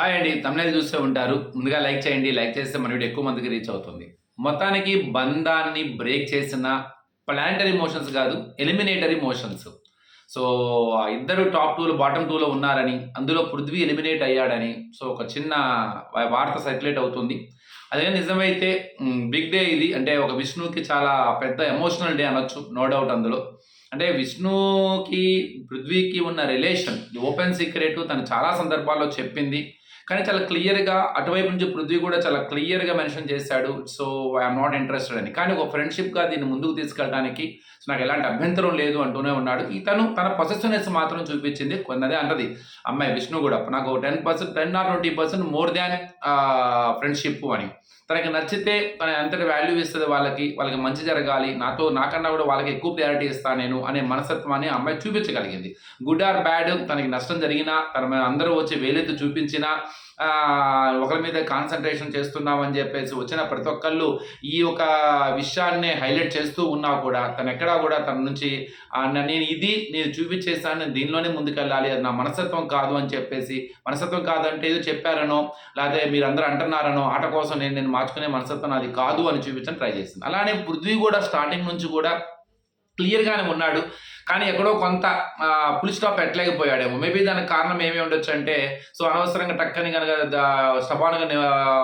Hi అండి తమిళ చూస్తూ ఉంటారు. ముందుగా లైక్ చేయండి. లైక్ చేస్తే మన వీడియో ఎక్కువ మందికి రీచ్ అవుతుంది. మొత్తానికి బంధాన్ని బ్రేక్ చేసిన ప్లానిటరీ మోషన్స్ కాదు ఎలిమినేటరీ మోషన్స్ సో ఇద్దరు టాప్ టూలో బాటమ్ టూలో ఉన్నారని అందులో పృథ్వీ ఎలిమినేట్ అయ్యాడని సో ఒక చిన్న వార్త సర్క్యులేట్ అవుతుంది. అదే నిజమైతే బిగ్ డే ఇది. అంటే ఒక విష్ణుకి చాలా పెద్ద ఎమోషనల్ డే అనొచ్చు నో డౌట్ అందులో. అంటే విష్ణుకి పృథ్వీకి ఉన్న రిలేషన్ ఓపెన్ సీక్రెట్ తను చాలా సందర్భాల్లో చెప్పింది. కానీ చాలా క్లియర్గా అటువైపు నుంచి పృథ్వీ కూడా చాలా క్లియర్గా మెన్షన్ చేశాడు. సో ఐఎమ్ నాట్ ఇంట్రెస్టెడ్ అని. కానీ ఒక ఫ్రెండ్షిప్గా దీన్ని ముందుకు తీసుకెళ్ళడానికి నాకు ఎలాంటి అభ్యంతరం లేదు అంటూనే ఉన్నాడు. ఇతను తన పొసెసివ్నెస్ మాత్రం చూపించింది కొన్నదే అంటది. అమ్మాయి విష్ణు కూడా నాకు ten percent ten or twenty percent more than friendship అని. తనకి నచ్చితే తన ఎంతటి వాల్యూ ఇస్తుంది వాళ్ళకి వాళ్ళకి మంచి జరగాలి నాతో నాకన్నా కూడా వాళ్ళకి ఎక్కువ ప్రయారిటీ ఇస్తాను నేను అనే మనస్తత్వాన్ని ఆ అమ్మాయి చూపించగలిగింది. గుడ్ ఆర్ బ్యాడ్ తనకి నష్టం జరిగినా తన అందరూ వచ్చి వేలెత్తి చూపించినా ఒకరి మీద కాన్సన్ట్రేషన్ చేస్తున్నామని చెప్పేసి వచ్చిన ప్రతి ఒక్కళ్ళు ఈ ఒక విషయాన్ని హైలైట్ చేస్తూ ఉన్నా కూడా తను ఎక్కడా కూడా తన నుంచి నేను ఇది నేను చూపించేసాను నేను దీనిలోనే ముందుకెళ్ళాలి అది నా మనస్తత్వం కాదు అని చెప్పేసి మనస్తత్వం కాదంటే ఏదో చెప్పారనో లేకపోతే మీరు అందరూ అంటున్నారనో ఆట కోసం నేను నేను మార్చుకునే మనస్తత్వం అది కాదు అని చూపించని ట్రై చేసింది. అలానే పృథ్వీ కూడా స్టార్టింగ్ నుంచి కూడా క్లియర్గానే ఉన్నాడు. కానీ ఎక్కడో కొంత ఫుల్ స్టాప్ పెట్టలేకపోయాడేమో మేబీ దానికి కారణం ఏమి ఉండొచ్చు అంటే సో అనవసరంగా టక్కని కనుక స్టబాన్గా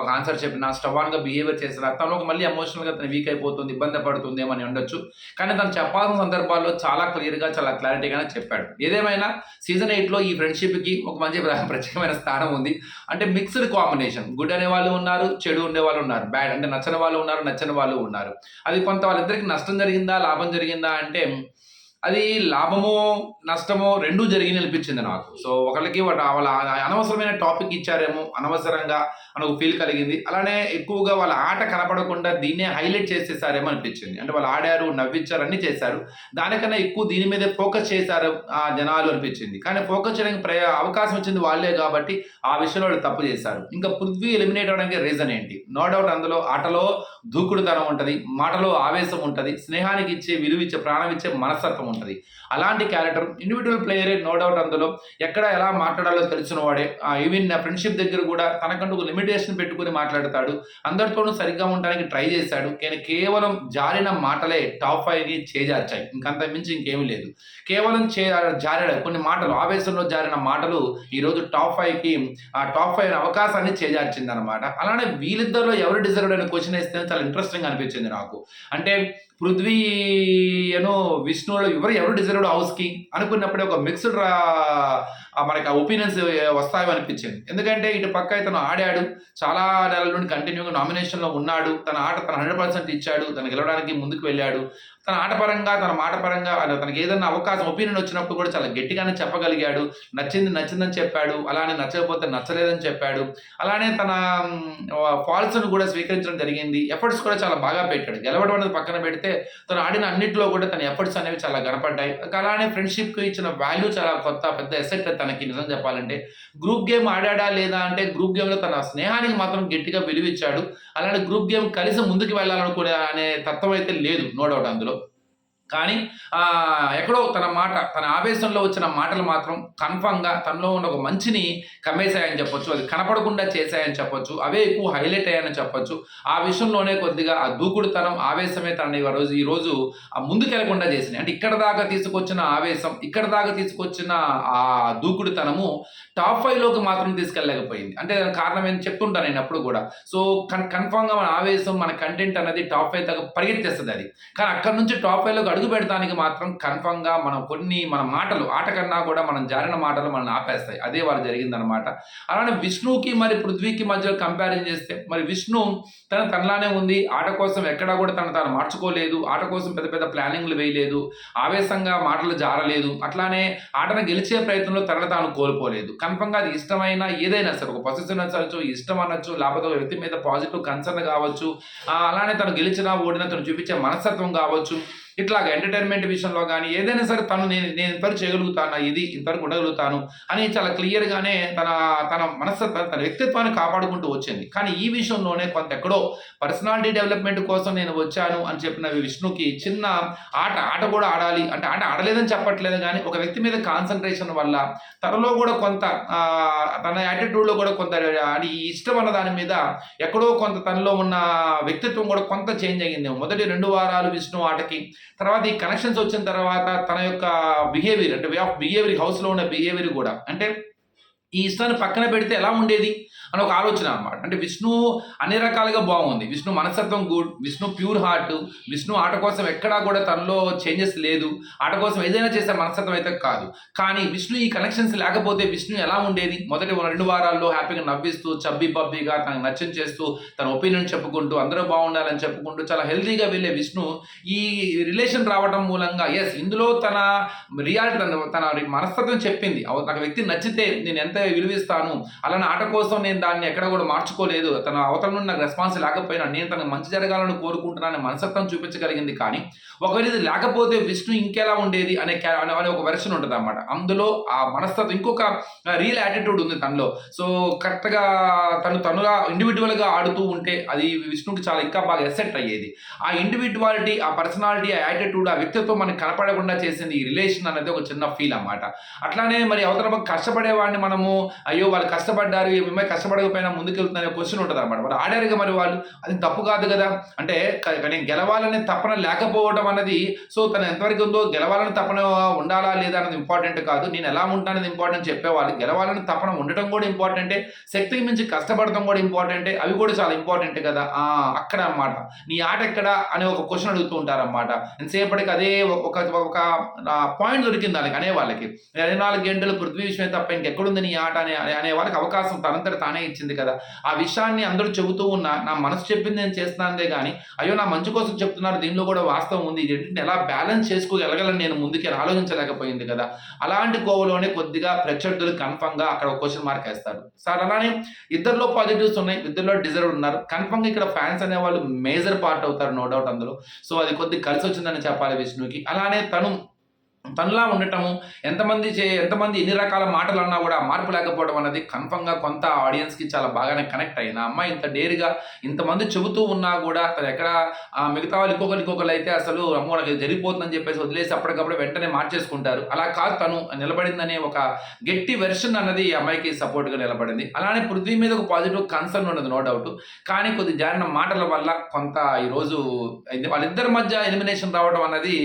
ఆన్సర్ చెప్పిన స్టబాన్గా బిహేవియర్ చేసిన తనలో మళ్ళీ ఎమోషనల్గా తను వీక్ అయిపోతుంది ఇబ్బంది పడుతుంది ఏమని ఉండొచ్చు. కానీ తను చెప్పాల్సిన సందర్భాల్లో చాలా క్లియర్గా చాలా క్లారిటీగానే చెప్పాడు. ఏదేమైనా సీజన్ ఎయిట్లో ఈ ఫ్రెండ్షిప్కి ఒక మంచి ప్ర- ప్రత్యేకమైన స్థానం ఉంది. అంటే మిక్స్డ్ కాంబినేషన్ గుడ్ అనే వాళ్ళు ఉన్నారు చెడు ఉండే వాళ్ళు ఉన్నారు. బ్యాడ్ అంటే నచ్చని వాళ్ళు ఉన్నారు నచ్చని వాళ్ళు ఉన్నారు. అది కొంత వాళ్ళిద్దరికి నష్టం జరిగిందా లాభం జరిగిందా అంటే అది లాభము నష్టము రెండూ జరిగి అనిపించింది నాకు. సో ఒకరికి వాటి వాళ్ళ అనవసరమైన టాపిక్ ఇచ్చారేమో అనవసరంగా మనకు ఫీల్ కలిగింది. అలానే ఎక్కువగా వాళ్ళ ఆట కనపడకుండా దీన్నే హైలైట్ చేసేసారేమో అనిపించింది. అంటే వాళ్ళు ఆడారు నవ్వించారు అన్ని చేశారు. దానికన్నా ఎక్కువ దీని మీదే ఫోకస్ చేశారు ఆ జనాలు అనిపించింది. కానీ ఫోకస్ చేయడానికి ప్రయ అవకాశం వచ్చింది వాళ్ళే కాబట్టి ఆ విషయంలో వాళ్ళు తప్పు చేశారు. ఇంకా పృథ్వీ ఎలిమినేట్ అవడానికి రీజన్ ఏంటి? నో డౌట్ అందులో ఆటలో దూకుడుతనం ఉంటుంది మాటలో ఆవేశం ఉంటుంది స్నేహానికి ఇచ్చే విలువ ఇచ్చే ప్రాణం ఇచ్చే మనస్తత్వం ఉంటుంది. అలాంటి క్యారెక్టర్ ఇండివిజువల్ ప్లేయరే నో డౌట్ అందులో ఎక్కడ ఎలా మాట్లాడాలో తెలిసిన వాడే. ఈవెన్ ఫ్రెండ్షిప్ దగ్గర కూడా తనకంటూ ఒక లిమిటేషన్ పెట్టుకుని మాట్లాడతాడు. అందరితోనూ సరిగ్గా ఉండడానికి ట్రై చేశాడు. కానీ కేవలం జారిన మాటలే టాప్ ఫైవ్కి చేజార్చాయి. ఇంకంత మించి ఇంకేమీ లేదు. కేవలం చే జారాడు కొన్ని మాటలు ఆవేశంలో జారిన మాటలు ఈరోజు టాప్ ఫైవ్కి ఆ టాప్ ఫైవ్ అవకాశాన్ని చేజార్చింది అనమాట అలానే వీళ్ళిద్దరిలో ఎవరు డిజర్వ్ అనే క్వశ్చన్ వేస్తే చాలా ఇంట్రెస్టింగ్ అనిపించింది నాకు. అంటే పృథ్వీ ఏనో విష్ణువులో ఎవరు ఎవరు డిజర్వ్డ్ హౌస్కి అనుకున్నప్పుడే ఒక మిక్స్డ్ మనకి ఒపీనియన్స్ వస్తాయో అనిపించింది. ఎందుకంటే ఇటు పక్క తను ఆడాడు చాలా నెలల నుండి కంటిన్యూగా నామినేషన్లో ఉన్నాడు తన ఆట తన హండ్రెడ్ పర్సెంట్ ఇచ్చాడు తను గెలవడానికి ముందుకు వెళ్ళాడు. తన ఆటపరంగా తన మాటపరంగా తనకి ఏదైనా అవకాశం ఒపీనియన్ వచ్చినప్పుడు కూడా చాలా గట్టిగానే చెప్పగలిగాడు. నచ్చింది నచ్చిందని చెప్పాడు అలానే నచ్చకపోతే నచ్చలేదని చెప్పాడు. అలానే తన ఫాల్స్ను కూడా స్వీకరించడం జరిగింది. ఎఫర్ట్స్ కూడా చాలా బాగా పెట్టాడు. గెలవడం అనేది పక్కన పెడితే తను ఆడిన అన్నింటిలో కూడా తన ఎఫర్ట్స్ అనేవి చాలా కనపడ్డాయి అలానే ఫ్రెండ్షిప్కి ఇచ్చిన వాల్యూ చాలా కొత్త పెద్ద ఎసెట్ తనకి నిజం చెప్పాలంటే గ్రూప్ గేమ్ ఆడాడా లేదా అంటే గ్రూప్ గేమ్లో తన స్నేహానికి మాత్రం గట్టిగా విలువిచ్చాడు. అలానే గ్రూప్ గేమ్ కలిసి ముందుకు వెళ్ళాలనుకునే అనే తత్వం అయితే లేదు నో డౌట్ అందులో. కానీ ఎక్కడో తన మాట తన ఆవేశంలో వచ్చిన మాటలు మాత్రం కన్ఫామ్గా తనలో ఉన్న ఒక మంచిని కమ్మేశాయని చెప్పొచ్చు అది కనపడకుండా చేశాయని చెప్పొచ్చు అవే ఎక్కువ హైలైట్ అయ్యాయని చెప్పొచ్చు. ఆ విషయంలోనే కొద్దిగా ఆ దూకుడుతనం ఆవేశమే తనని రోజు ఈ రోజు ఆ ముందుకెళ్ళకుండా చేసినాయి అంటే ఇక్కడ దాకా తీసుకొచ్చిన ఆవేశం ఇక్కడ దాకా తీసుకొచ్చిన ఆ దూకుడుతనము టాప్ ఫైవ్లోకి మాత్రం తీసుకెళ్ళలేకపోయింది. అంటే దానికి కారణం ఏంటి చెప్తుంటాను నేను అప్పుడు కూడా. సో కన్ కన్ఫామ్గా మన ఆవేశం మన కంటెంట్ అనేది టాప్ ఫైవ్ దాకా పరిగెత్తేస్తుంది అది. కానీ అక్కడ నుంచి టాప్ ఫైవ్ అడుగు పెడతానికి మాత్రం కన్ఫామ్గా మనం కొన్ని మన మాటలు ఆట కన్నా కూడా మనం జారిన మాటలు మనం ఆపేస్తాయి. అదే వాళ్ళు జరిగిందనమాట అలానే విష్ణుకి మరి పృథ్వీకి మధ్యలో కంపారిజన్ చేస్తే మరి విష్ణు తన తనలానే ఉంది. ఆట కోసం ఎక్కడా కూడా తను తాను మార్చుకోలేదు. ఆట కోసం పెద్ద పెద్ద ప్లానింగ్లు వేయలేదు. ఆవేశంగా మాటలు జారలేదు. అట్లానే ఆటను గెలిచే ప్రయత్నంలో తనను తాను కోల్పోలేదు. కన్ఫర్మ్గా అది ఇష్టమైన ఏదైనా సరే ఒక పొజిషన్ అనొచ్చు ఇష్టం అనొచ్చు లేకపోతే ఒక వ్యక్తి మీద పాజిటివ్ కన్సర్న్ కావచ్చు. అలానే తను గెలిచినా ఓడినా తను చూపించే మనస్తత్వం కావచ్చు. ఇట్లాగ ఎంటర్టైన్మెంట్ విషయంలో కానీ ఏదైనా సరే తను నేను నేను ఇంతవరకు చేయగలుగుతాను? ఇది ఇంతవరకు ఉండగలుగుతాను? అని చాలా క్లియర్గానే తన తన మనస్తత్వ తన వ్యక్తిత్వాన్ని కాపాడుకుంటూ వచ్చింది. కానీ ఈ విషయంలోనే కొంత ఎక్కడో పర్సనాలిటీ డెవలప్మెంట్ కోసం నేను వచ్చాను అని చెప్పిన విష్ణుకి చిన్న ఆట ఆట కూడా ఆడాలి. అంటే ఆట ఆడలేదని చెప్పట్లేదు కానీ ఒక వ్యక్తి మీద కాన్సన్ట్రేషన్ వల్ల తనలో కూడా కొంత తన యాటిట్యూడ్లో కూడా కొంత అది ఇష్టం అన్న దాని మీద ఎక్కడో కొంత తనలో ఉన్న వ్యక్తిత్వం కూడా కొంత చేంజ్ అయ్యింది మొదటి రెండు వారాలు విష్ణు ఆటకి తర్వాత ఈ కనెక్షన్స్ వచ్చిన తర్వాత తన యొక్క బిహేవియర్ అంటే వే ఆఫ్ బిహేవియర్ హౌస్లో ఉన్న బిహేవియర్ కూడా. అంటే ఈ ఇష్టాన్ని పక్కన పెడితే ఎలా ఉండేది? అని ఒక ఆలోచన అనమాట అంటే విష్ణు అన్ని రకాలుగా బాగుంది. విష్ణు మనస్తత్వం good Vishnu pure heart Vishnu ఆట కోసం ఎక్కడా కూడా తనలో చేంజెస్ లేదు. ఆట కోసం ఏదైనా చేసే మనస్తత్వం అయితే కాదు. కానీ విష్ణు ఈ కనెక్షన్స్ లేకపోతే విష్ణు ఎలా ఉండేది? మొదటి రెండు వారాల్లో హ్యాపీగా నవ్విస్తూ చబ్బి బబ్బిగా తనకు నచ్చని చేస్తూ తన ఒపీనియన్ చెప్పుకుంటూ అందరూ బాగుండాలని చెప్పుకుంటూ చాలా హెల్తీగా వెళ్ళే విష్ణు ఈ రిలేషన్ రావడం మూలంగా ఎస్ ఇందులో తన రియాలిటీ తన తన మనస్తత్వం చెప్పింది. ఒక నాకు వ్యక్తి నచ్చితే నేను ఎంత విలువిస్తాను అలానే ఆట కోసం నేను దాన్ని ఎక్కడ కూడా మార్చుకోలేదు. తన అవతల నుండి నాకు రెస్పాన్స్ లేకపోయినా నేను తనకు మంచి జరగాలని కోరుకుంటున్నాను మనసత్వం చూపించగలిగింది కానీ ఒకవేళ ఇది లేకపోతే విష్ణు ఇంకెలా ఉండేది అనే అనే ఒక వెర్షన్ ఉంటుంది అనమాట అందులో ఆ మనస్తత్వం ఇంకొక రియల్ యాటిట్యూడ్ ఉంది తనలో. సో కరెక్ట్గా తను తనుగా ఇండివిజువల్గా ఆడుతూ ఉంటే అది విష్ణుకి చాలా ఇంకా బాగా ఎసెట్ అయ్యేది. ఆ ఇండివిజువాలిటీ ఆ పర్సనాలిటీ ఆ యాటిట్యూడ్ ఆ వ్యక్తిత్వం మనకి కనపడకుండా చేసింది ఈ రిలేషన్ అనేది ఒక చిన్న ఫీల్ అనమాట అట్లానే మరి అవతల కష్టపడేవాడిని మనము అయ్యో వాళ్ళు కష్టపడ్డారు మేమే కష్టపడకపోయినా ముందుకు క్వశ్చన్ ఉంటుంది అనమాట మరి ఆడారుగా మరి వాళ్ళు? అది తప్పు కాదు కదా. అంటే నేను గెలవాలనే తపన లేకపోవడం అన్నది సో తను ఎంతవరకు ఉందో గెలవాలని తపన ఉండాలా లేదా అనేది ఇంపార్టెంట్ కాదు. నేను ఎలా ఉంటానది ఇంపార్టెంట్ చెప్పేవాళ్ళు. గెలవాలని తపన ఉండటం కూడా ఇంపార్టెంటే శక్తికి మించి కష్టపడటం కూడా ఇంపార్టెంటే అవి కూడా చాలా ఇంపార్టెంట్ కదా. అక్కడ అన్నమాట. నీ ఆట ఎక్కడ అనే ఒక క్వశ్చన్ అడుగుతూ ఉంటారనమాట ఎంతసేపటికి అదే ఒక ఒక పాయింట్ దొరికింది దానికి అనే వాళ్ళకి ఇరవై నాలుగు గంటలు పృథ్వీ విషయమే తప్ప ఇంకెక్కడుంది నీ ఆట అనే అనే- వాళ్ళకి అవకాశం తనంతట తానే ఇచ్చింది కదా. ఆ విషయాన్ని అందరూ చెబుతూ ఉన్నా నా మనసు చెప్పింది నేను చేస్తున్నానే కానీ అయ్యో నా మంచి కోసం చెప్తున్నారు దీనిలో కూడా వాస్తవం ఉంది ఈ ఎలా బ్యాలెన్స్ చేసుకోగలగలని నేను ముందుకే ఆలోచించలేకపోయింది కదా. అలాంటి కోవలోనే కొద్దిగా ప్రత్యర్థులు కన్ఫర్మ్గా అక్కడ క్వశ్చన్ మార్క్ వేస్తారు. సార్ అలానే ఇద్దరిలో పాజిటివ్స్ ఉన్నాయి ఇద్దరిలో డిజర్వ్ ఉన్నారు. కన్ఫర్మ్గా ఇక్కడ ఫ్యాన్స్ అనే వాళ్ళు మేజర్ పార్ట్ అవుతారు నో డౌట్ అందులో. సో అది కొద్ది కలిసి వచ్చిందని చెప్పాలి విష్ణుకి. అలానే తను తనలా ఉండటము ఎంతమంది చే ఎంతమంది ఎన్ని రకాల మాటలు అన్నా కూడా మార్పు లేకపోవడం అనేది కన్ఫర్మ్గా కొంత ఆడియన్స్కి చాలా బాగానే కనెక్ట్ అయింది అమ్మాయి ఇంత డేరుగా ఇంతమంది చెబుతూ ఉన్నా కూడా తను ఎక్కడ మిగతా వాళ్ళు ఇంకొకరు ఇంకొకరు అయితే అసలు అమ్మో నాకు జరిగిపోతుందని చెప్పేసి వదిలేసి అప్పటికప్పుడు వెంటనే మార్చేసుకుంటారు. అలా కాదు తను నిలబడిందనే ఒక గట్టి వెర్షన్ అన్నది ఈ అమ్మాయికి సపోర్ట్గా నిలబడింది. అలానే పృథ్వీ మీద ఒక పాజిటివ్ కన్సర్న్ ఉన్నది నో డౌట్. కానీ కొద్ది జారిన మాటల వల్ల కొంత ఈరోజు ఇది వాళ్ళిద్దరి మధ్య ఎలిమినేషన్ రావడం అన్నది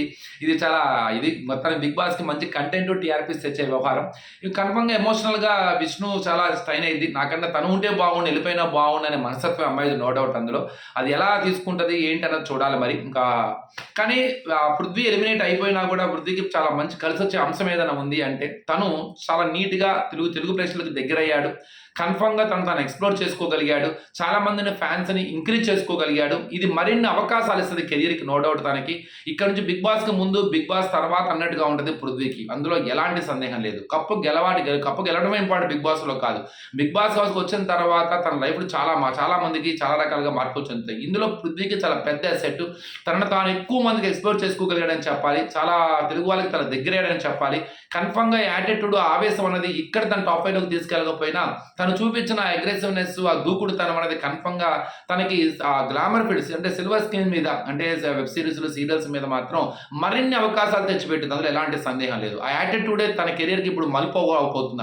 ఇది చాలా ఇది మొత్తం బిగ్ బాస్కి మంచి కంటెంట్ టీఆర్పీస్ తెచ్చే వ్యవహారం. ఇవి కన్ఫర్మ్గా ఎమోషనల్గా విష్ణు చాలా స్ట్రైన్ అయింది. నాకన్నా తను ఉంటే బాగుండు వెళ్ళిపోయినా బాగుండు అనే మనస్తత్వం అమ్మాయి నో డౌట్ అందులో. అది ఎలా తీసుకుంటది ఏంటి అన్నది చూడాలి మరి. ఇంకా కానీ ఆ, పృథ్వీ ఎలిమినేట్ అయిపోయినా కూడా పృథ్వీకి చాలా మంచి కలిసి వచ్చే అంశం ఏదైనా ఉంది అంటే తను చాలా నీట్గా తెలుగు తెలుగు ప్రేక్షకులకు దగ్గరయ్యాడు. కన్ఫర్మ్గా తను తను ఎక్స్ప్లోర్ చేసుకోగలిగాడు. చాలా మందిని ఇంక్రీజ్ చేసుకోగలిగాడు. ఇది మరిన్ని అవకాశాలు ఇస్తుంది కెరీర్కి నో డౌట్ తనకి. ఇక్కడ నుంచి బిగ్ బాస్కి ముందు బిగ్ బాస్ తర్వాత అన్నట్టుగా ఉంటుంది పృథ్వీకి. అందులో ఎలాంటి సందేహం లేదు. కప్పు గెలవాడి కప్పు గెలవడమే ఇంపార్టెంట్ బిగ్ బాస్లో కాదు. బిగ్ బాస్ హౌస్కి వచ్చిన తర్వాత తన లైఫ్లో చాలా మా చాలా మందికి చాలా రకాలుగా మార్పులు చెందుతాయి. ఇందులో పృథ్వీకి చాలా పెద్ద అసెట్ తనను తాను ఎక్కువ మందికి ఎక్స్ప్లోర్ చేసుకోగలిగాడని చెప్పాలి. చాలా తెలుగు వాళ్ళకి తన దగ్గరేయడని చెప్పాలి. కన్ఫర్మ్గా యాటిట్యూడ్ ఆవేశం అనేది ఇక్కడ తన టాప్ ఫైవ్లోకి తీసుకెళ్ళకపోయినా తను చూపించిన అగ్రెసివ్నెస్ ఆ దూకుడుతనం అనేది కన్ఫర్మ్గా తనకి ఆ గ్లామర్ ఫిల్స్ అంటే సిల్వర్ స్క్రీన్ మీద అంటే వెబ్ సిరీస్లు సీరియల్స్ మీద మాత్రం మరిన్ని అవకాశాలు తెచ్చిపెట్టింది. అందులో ఎలాంటి సందేహం లేదు. ఆ యాటిట్యూడే తన కెరియర్కి ఇప్పుడు మలుపు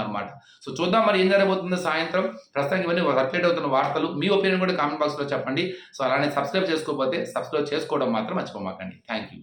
అనమాట సో చూద్దాం మరి ఏం జరగబోతుందో సాయంత్రం. ప్రస్తుతానికి ఇవన్నీ సర్క్యులేట్ అవుతున్న వార్తలు. మీ ఒపీనియన్ కూడా కామెంట్ బాక్స్లో చెప్పండి. సో అలానే సబ్స్క్రైబ్ చేసుకోకపోతే సబ్స్క్రైబ్ చేసుకోవడం మాత్రం మర్చిపోమాకండి. Thank you